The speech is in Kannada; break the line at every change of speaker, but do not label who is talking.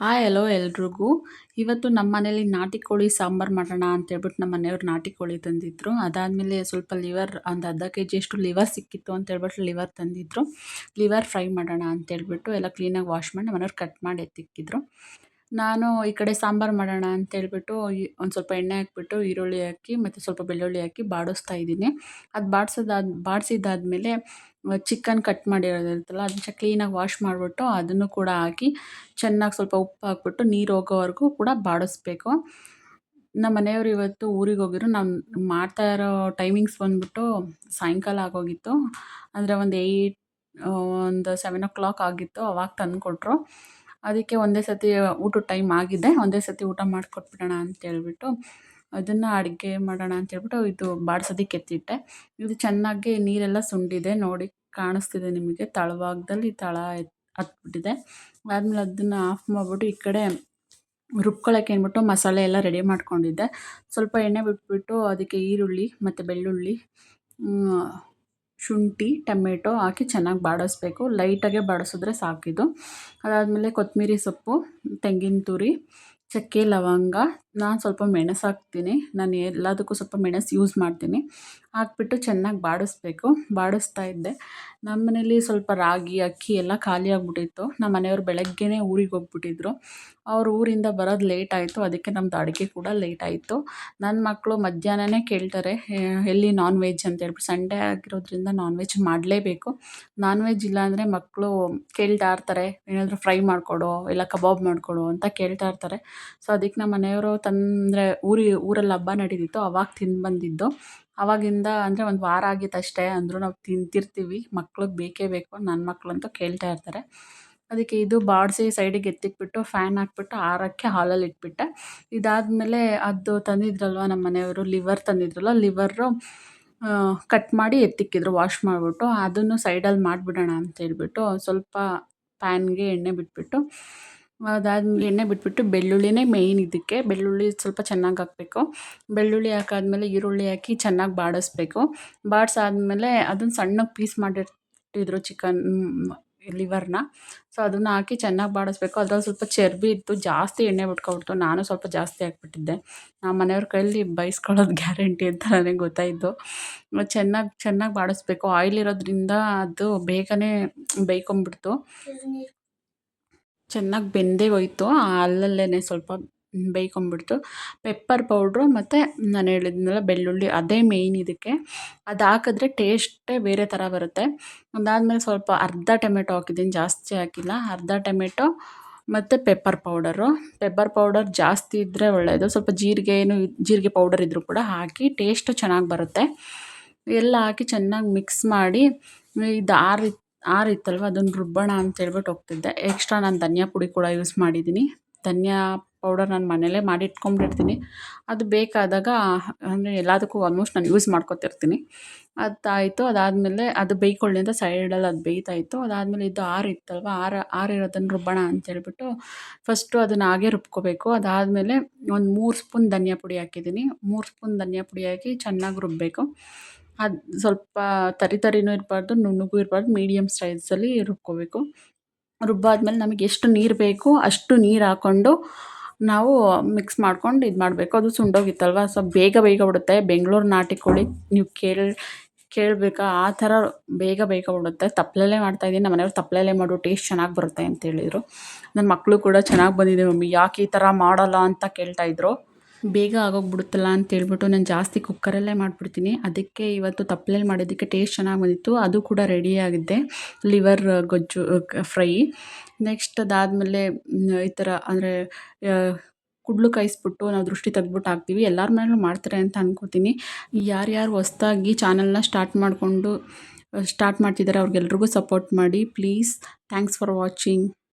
ಹಾಯ್ ಎಲ್ಲೋ ಎಲ್ರಿಗೂ. ಇವತ್ತು ನಮ್ಮ ಮನೇಲಿ ನಾಟಿ ಕೋಳಿ ಸಾಂಬಾರು ಮಾಡೋಣ ಅಂತೇಳ್ಬಿಟ್ಟು ನಮ್ಮ ಮನೆಯವ್ರು ನಾಟಿ ಕೋಳಿ ತಂದಿದ್ರು. ಅದಾದಮೇಲೆ ಸ್ವಲ್ಪ ಲಿವರ್, ಒಂದು ಅರ್ಧ ಕೆ ಜಿಯಷ್ಟು ಲಿವರ್ ಸಿಕ್ಕಿತ್ತು ಅಂತೇಳ್ಬಿಟ್ಟು ಲಿವರ್ ತಂದಿದ್ರು. ಲಿವರ್ ಫ್ರೈ ಮಾಡೋಣ ಅಂತೇಳ್ಬಿಟ್ಟು ಎಲ್ಲ ಕ್ಲೀನಾಗಿ ವಾಶ್ ಮಾಡಿ ಮನೆಯವ್ರು ಕಟ್ ಮಾಡಿ ಎತ್ತಿಕ್ಕಿದ್ರು. ನಾನು ಈ ಕಡೆ ಸಾಂಬಾರು ಮಾಡೋಣ ಅಂತೇಳ್ಬಿಟ್ಟು ಒಂದು ಸ್ವಲ್ಪ ಎಣ್ಣೆ ಹಾಕ್ಬಿಟ್ಟು ಈರುಳ್ಳಿ ಹಾಕಿ ಮತ್ತು ಸ್ವಲ್ಪ ಬೆಳ್ಳುಳ್ಳಿ ಹಾಕಿ ಬಾಡಿಸ್ತಾ ಇದ್ದೀನಿ. ಅದು ಬಾಡಿಸೋದಾದ ಬಾಡಿಸಿದ್ದಾದ್ಮೇಲೆ ಚಿಕನ್ ಕಟ್ ಮಾಡಿರೋದಿರುತ್ತಲ್ಲ ಅದನ್ನ ಕ್ಲೀನಾಗಿ ವಾಶ್ ಮಾಡಿಬಿಟ್ಟು ಅದನ್ನು ಕೂಡ ಹಾಕಿ ಚೆನ್ನಾಗಿ ಸ್ವಲ್ಪ ಉಪ್ಪು ಹಾಕ್ಬಿಟ್ಟು ನೀರು ಹೋಗೋವರೆಗೂ ಕೂಡ ಬಾಡಿಸ್ಬೇಕು. ನಮ್ಮ ಮನೆಯವರು ಇವತ್ತು ಊರಿಗೆ ಹೋಗಿದ್ರು. ನಾನು ಮಾಡ್ತಾ ಇರೋ ಟೈಮಿಂಗ್ಸ್ ಬಂದ್ಬಿಟ್ಟು ಸಾಯಂಕಾಲ ಆಗೋಗಿತ್ತು. ಅಂದರೆ ಒಂದು ಏಯ್ಟ್ ಒಂದು ಸೆವೆನ್ ಓ ಕ್ಲಾಕ್ ಆಗಿತ್ತು. ಅವಾಗ ತಂದುಕೊಟ್ರು. ಅದಕ್ಕೆ ಒಂದೇ ಸತಿ ಊಟದ ಟೈಮ್ ಆಗಿದೆ. ಒಂದೇ ಸತಿ ಊಟ ಮಾಡಿಕೊಟ್ಬಿಡೋಣ ಅಂತೇಳ್ಬಿಟ್ಟು ಅದನ್ನು ಅಡುಗೆ ಮಾಡೋಣ ಅಂತೇಳ್ಬಿಟ್ಟು ಇದು ಬಾಡಿಸೋದಕ್ಕೆ ಎತ್ತಿಟ್ಟೆ. ಇದು ಚೆನ್ನಾಗಿ ನೀರೆಲ್ಲ ಸುಂಡಿದೆ ನೋಡಿ. ಕಾಣಿಸ್ತಿದೆ ನಿಮಗೆ. ತಳಭಾಗದಲ್ಲಿ ತಳ ಹತ್ಬಿಟ್ಟಿದೆ. ಆದಮೇಲೆ ಅದನ್ನು ಆಫ್ ಮಾಡಿಬಿಟ್ಟು ಈ ಕಡೆ ರುಬ್ಕೊಳ್ಳೋಕೆ ಅಂದ್ಬಿಟ್ಟು ಮಸಾಲೆ ಎಲ್ಲ ರೆಡಿ ಮಾಡ್ಕೊಂಡಿದ್ದೆ. ಸ್ವಲ್ಪ ಎಣ್ಣೆ ಬಿಟ್ಬಿಟ್ಟು ಅದಕ್ಕೆ ಈರುಳ್ಳಿ ಮತ್ತು ಬೆಳ್ಳುಳ್ಳಿ ಶುಂಠಿ, ಟೊಮೆಟೊ ಹಾಕಿ ಚೆನ್ನಾಗಿ ಬಾಡಿಸ್ಬೇಕು. ಲೈಟಾಗೆ ಬಾಡಿಸಿದ್ರೆ ಸಾಕಿದ್ದು. ಅದಾದಮೇಲೆ ಕೊತ್ತಂಬರಿ ಸೊಪ್ಪು, ತೆಂಗಿನ ತುರಿ, ಚಕ್ಕೆ ಲವಂಗ. ನಾನು ಸ್ವಲ್ಪ ಮೆಣಸು ಹಾಕ್ತೀನಿ ನಾನು ಎಲ್ಲದಕ್ಕೂ ಸ್ವಲ್ಪ ಮೆಣಸು ಯೂಸ್ ಮಾಡ್ತೀನಿ. ಹಾಕ್ಬಿಟ್ಟು ಚೆನ್ನಾಗಿ ಬಾಡಿಸ್ಬೇಕು. ಬಾಡಿಸ್ತಾ ಇದ್ದೆ. ನಮ್ಮ ಮನೇಲಿ ಸ್ವಲ್ಪ ರಾಗಿ, ಅಕ್ಕಿ ಎಲ್ಲ ಖಾಲಿ ಆಗಿಬಿಟ್ಟಿತ್ತು. ನಮ್ಮ ಮನೆಯವ್ರು ಬೆಳಗ್ಗೆನೇ ಊರಿಗೆ ಹೋಗ್ಬಿಟ್ಟಿದ್ರು. ಅವ್ರು ಊರಿಂದ ಬರೋದು ಲೇಟ್ ಆಯಿತು. ಅದಕ್ಕೆ ನಮ್ಮದು ಅಡುಗೆ ಕೂಡ ಲೇಟ್ ಆಯಿತು. ನನ್ನ ಮಕ್ಕಳು ಮಧ್ಯಾಹ್ನನೇ ಕೇಳ್ತಾರೆ ಎಲ್ಲಿ ನಾನ್ ವೆಜ್ ಅಂತ ಹೇಳ್ಬಿಟ್ಟು. ಸಂಡೇ ಆಗಿರೋದ್ರಿಂದ ನಾನ್ ವೆಜ್ ಮಾಡಲೇಬೇಕು. ನಾನ್ ವೆಜ್ ಇಲ್ಲಾಂದರೆ ಮಕ್ಕಳು ಕೇಳ್ತಾ ಇರ್ತಾರೆ, ಏನಾದರೂ ಫ್ರೈ ಮಾಡಿಕೊಡು, ಇಲ್ಲ ಕಬಾಬ್ ಮಾಡಿಕೊಡು ಅಂತ ಕೇಳ್ತಾ ಇರ್ತಾರೆ. ಸೊ ಅದಕ್ಕೆ ನಮ್ಮ ಮನೆಯವರು ತಂದರೆ ಊರಿ, ಊರಲ್ಲಿ ಹಬ್ಬ ನಡೀತಿತ್ತು. ಅವಾಗ ತಿಂದು ಬಂದಿದ್ದು. ಆವಾಗಿಂದ ಅಂದರೆ ಒಂದು ವಾರ ಆಗಿತ್ತು ಅಷ್ಟೇ ಅಂದರೂ ನಾವು ತಿಂತಿರ್ತೀವಿ. ಮಕ್ಳಿಗೆ ಬೇಕೇ ಬೇಕು. ನನ್ನ ಮಕ್ಕಳಂತೂ ಕೇಳ್ತಾ ಇರ್ತಾರೆ. ಅದಕ್ಕೆ ಇದು ಬಾಡಿಸಿ ಸೈಡಿಗೆ ಎತ್ತಿಕ್ಬಿಟ್ಟು ಫ್ಯಾನ್ ಹಾಕ್ಬಿಟ್ಟು, ಆರಕ್ಕೆ ಹಾಲಲ್ಲಿ ಇಟ್ಬಿಟ್ಟೆ. ಇದಾದಮೇಲೆ ಅದು ತಂದಿದ್ರಲ್ವ ನಮ್ಮ ಮನೆಯವರು? ಲಿವರ್ ತಂದಿದ್ರಲ್ಲ ಲಿವರು ಕಟ್ ಮಾಡಿ ಎತ್ತಿಕ್ಕಿದ್ರು, ವಾಶ್ ಮಾಡಿಬಿಟ್ಟು. ಅದನ್ನು ಸೈಡಲ್ಲಿ ಮಾಡಿಬಿಡೋಣ ಅಂತ ಹೇಳ್ಬಿಟ್ಟು ಸ್ವಲ್ಪ ಪ್ಯಾನ್ಗೆ ಎಣ್ಣೆ ಬಿಟ್ಬಿಟ್ಟು ಅದಾದ್ಮೇಲೆ ಎಣ್ಣೆ ಬಿಟ್ಬಿಟ್ಟು ಬೆಳ್ಳುಳ್ಳಿನೇ ಮೇಯ್ನ್ ಇದಕ್ಕೆ. ಬೆಳ್ಳುಳ್ಳಿ ಸ್ವಲ್ಪ ಚೆನ್ನಾಗಿ ಹಾಕಬೇಕು. ಬೆಳ್ಳುಳ್ಳಿ ಹಾಕಾದ್ಮೇಲೆ ಈರುಳ್ಳಿ ಹಾಕಿ ಚೆನ್ನಾಗಿ ಬಾಡಿಸ್ಬೇಕು. ಬಾಡಿಸಾದ್ಮೇಲೆ ಅದನ್ನು ಸಣ್ಣಗೆ ಪೀಸ್ ಮಾಡಿಟ್ಟಿದ್ರು ಚಿಕನ್ ಲಿವರ್ನ ಸೊ ಅದನ್ನು ಹಾಕಿ ಚೆನ್ನಾಗಿ ಬಾಡಿಸ್ಬೇಕು. ಅದ್ರಲ್ಲಿ ಸ್ವಲ್ಪ ಚರ್ಬಿ ಇತ್ತು. ಜಾಸ್ತಿ ಎಣ್ಣೆ ಬಿಟ್ಕೊಬಿಡ್ತು ನಾನು ಸ್ವಲ್ಪ ಜಾಸ್ತಿ ಹಾಕ್ಬಿಟ್ಟಿದ್ದೆ. ನಮ್ಮ ಮನೆಯವ್ರ ಕೈಯಲ್ಲಿ ಬೈಸ್ಕೊಳ್ಳೋದು ಗ್ಯಾರಂಟಿ ಅಂತ ನನಗೆ ಗೊತ್ತಾಯಿತು. ಚೆನ್ನಾಗಿ ಚೆನ್ನಾಗಿ ಬಾಡಿಸ್ಬೇಕು. ಆಯಿಲ್ ಇರೋದ್ರಿಂದ ಅದು ಬೇಗನೆ ಬೇಯ್ಕೊಂಬಿಡ್ತು ಚೆನ್ನಾಗಿ ಬೆಂದೇ ಹೋಯ್ತು. ಅಲ್ಲಲ್ಲೇ ಸ್ವಲ್ಪ ಬೇಯ್ಕೊಂಬಿಡ್ತು ಪೆಪ್ಪರ್ ಪೌಡ್ರು ಮತ್ತು ನಾನು ಹೇಳಿದ್ನಲ್ಲ ಬೆಳ್ಳುಳ್ಳಿ, ಅದೇ ಮೇಯ್ನ್ ಇದಕ್ಕೆ. ಅದು ಹಾಕಿದ್ರೆ ಟೇಸ್ಟೇ ಬೇರೆ ಥರ ಬರುತ್ತೆ. ಅದಾದಮೇಲೆ ಸ್ವಲ್ಪ ಅರ್ಧ ಟೊಮೆಟೊ ಹಾಕಿದ್ದೀನಿ, ಜಾಸ್ತಿ ಹಾಕಿಲ್ಲ. ಅರ್ಧ ಟೊಮೆಟೊ ಮತ್ತು ಪೆಪ್ಪರ್ ಪೌಡರು ಪೆಪ್ಪರ್ ಪೌಡರ್ ಜಾಸ್ತಿ ಇದ್ದರೆ ಒಳ್ಳೆಯದು ಸ್ವಲ್ಪ ಜೀರಿಗೆ ಏನು, ಜೀರಿಗೆ ಪೌಡರ್ ಇದ್ದರೂ ಕೂಡ ಹಾಕಿ ಟೇಸ್ಟು ಚೆನ್ನಾಗಿ ಬರುತ್ತೆ. ಎಲ್ಲ ಹಾಕಿ ಚೆನ್ನಾಗಿ ಮಿಕ್ಸ್ ಮಾಡಿ, ಇದು ಆರಿ ಆರಿತ್ತಲ್ವ ಅದನ್ನು ರುಬ್ಬೋಣ ಅಂತೇಳ್ಬಿಟ್ಟು ಹೋಗ್ತಿದ್ದೆ. ಎಕ್ಸ್ಟ್ರಾ ನಾನು ಧನಿಯಾ ಪುಡಿ ಕೂಡ ಯೂಸ್ ಮಾಡಿದ್ದೀನಿ. ಧನಿಯಾ ಪೌಡರ್ ನಾನು ಮನೇಲೇ ಮಾಡಿ ಅದು ಬೇಕಾದಾಗ, ಅಂದರೆ ಎಲ್ಲದಕ್ಕೂ ಆಲ್ಮೋಸ್ಟ್ ನಾನು ಯೂಸ್ ಮಾಡ್ಕೊತಿರ್ತೀನಿ. ಅದಾಯಿತು. ಅದಾದಮೇಲೆ ಅದು ಬೇಯ್ಕೊಳ್ಳಿ ಅಂತ ಸೈಡಲ್ಲಿ ಅದು ಬೇಯ್ತಾ ಇತ್ತು ಅದಾದಮೇಲೆ ಇದು ಆರಿತ್ತಲ್ವ ಆರ, ಆರಿರೋದನ್ನು ರುಬ್ಬೋಣ ಅಂತೇಳ್ಬಿಟ್ಟು ಫಸ್ಟು ಅದನ್ನು ಹಾಗೆ ರುಬ್ಕೋಬೇಕು. ಅದಾದಮೇಲೆ ಒಂದು ಮೂರು ಸ್ಪೂನ್ ಧನಿಯಾ ಪುಡಿ ಹಾಕಿದ್ದೀನಿ. ಮೂರು ಸ್ಪೂನ್ ಧನಿಯಾ ಪುಡಿ ಹಾಕಿ ಚೆನ್ನಾಗಿ ರುಬ್ಬಬೇಕು ಅದು ಸ್ವಲ್ಪ ತರಿ ತರಿನೂ ಇರಬಾರ್ದು, ನುಣ್ಣಗೂ ಇರಬಾರ್ದು ಮೀಡಿಯಮ್ ಸೈಜಲ್ಲಿ ರುಬ್ಕೋಬೇಕು. ರುಬ್ಬಾದ್ಮೇಲೆ ನಮಗೆ ಎಷ್ಟು ನೀರು ಬೇಕು ಅಷ್ಟು ನೀರು ಹಾಕ್ಕೊಂಡು ನಾವು ಮಿಕ್ಸ್ ಮಾಡ್ಕೊಂಡು ಇದು ಮಾಡಬೇಕು. ಅದು ಸುಂಡೋಗಿತ್ತಲ್ವ? ಸ್ವಲ್ಪ ಬೇಗ ಬೇಗ ಬಿಡುತ್ತೆ. ಬೆಂಗಳೂರು ನಾಟಿ ಕೋಳಿ ನೀವು ಕೇಳಿ, ಕೇಳಬೇಕಾ? ಆ ಥರ ಬೇಗ ಬೇಗ ಬಿಡುತ್ತೆ. ತಪ್ಪಲೆಲ್ಲೇ ಮಾಡ್ತಾಯಿದ್ದೀನಿ ನಮ್ಮ ಮನೆಯವ್ರು ತಪ್ಪಲೆಲ್ಲೇ ಮಾಡು ಟೇಸ್ಟ್ ಚೆನ್ನಾಗಿ ಬರುತ್ತೆ ಅಂತ ಹೇಳಿದರು ನನ್ನ ಮಕ್ಕಳು ಕೂಡ ಚೆನ್ನಾಗಿ ಬಂದಿದೆ ಮಮ್ಮಿ. ಯಾಕೆ ಈ ಥರ ಮಾಡೋಲ್ಲ ಅಂತ ಕೇಳ್ತಾಯಿದ್ರು ಬೇಗ ಆಗೋಗ್ಬಿಡುತ್ತಲ್ಲ ಅಂತೇಳ್ಬಿಟ್ಟು ನಾನು ಜಾಸ್ತಿ ಕುಕ್ಕರಲ್ಲೇ ಮಾಡಿಬಿಡ್ತೀನಿ. ಅದಕ್ಕೆ ಇವತ್ತು ತಪ್ಲೆಲಿ ಮಾಡಿದ್ದಕ್ಕೆ ಟೇಸ್ಟ್ ಚೆನ್ನಾಗಿ ಬಂದಿತ್ತು. ಅದು ಕೂಡ ರೆಡಿ ಆಗಿದ್ದೆ. ಲಿವರ್ ಗೊಜ್ಜು ಫ್ರೈ ನೆಕ್ಸ್ಟ್ ಅದಾದಮೇಲೆ ಈ ಥರ ಅಂದರೆ ಕುಡ್ಲು ಕಾಯಿಸ್ಬಿಟ್ಟು ನಾವು ದೃಷ್ಟಿ ತೆಗ್ದ್ಬಿಟ್ಟು ಹಾಕ್ತೀವಿ. ಎಲ್ಲರ ಮನೇಲೂ ಮಾಡ್ತಾರೆ ಅಂತ ಅನ್ಕೋತೀನಿ. ಯಾರ್ಯಾರು ಹೊಸ್ದಾಗಿ ಚಾನಲ್ನ ಸ್ಟಾರ್ಟ್ ಮಾಡಿಕೊಂಡು ಸ್ಟಾರ್ಟ್ ಮಾಡ್ತಿದ್ದಾರೆ ಅವ್ರಿಗೆಲ್ರಿಗೂ ಸಪೋರ್ಟ್ ಮಾಡಿ. Please thanks for watching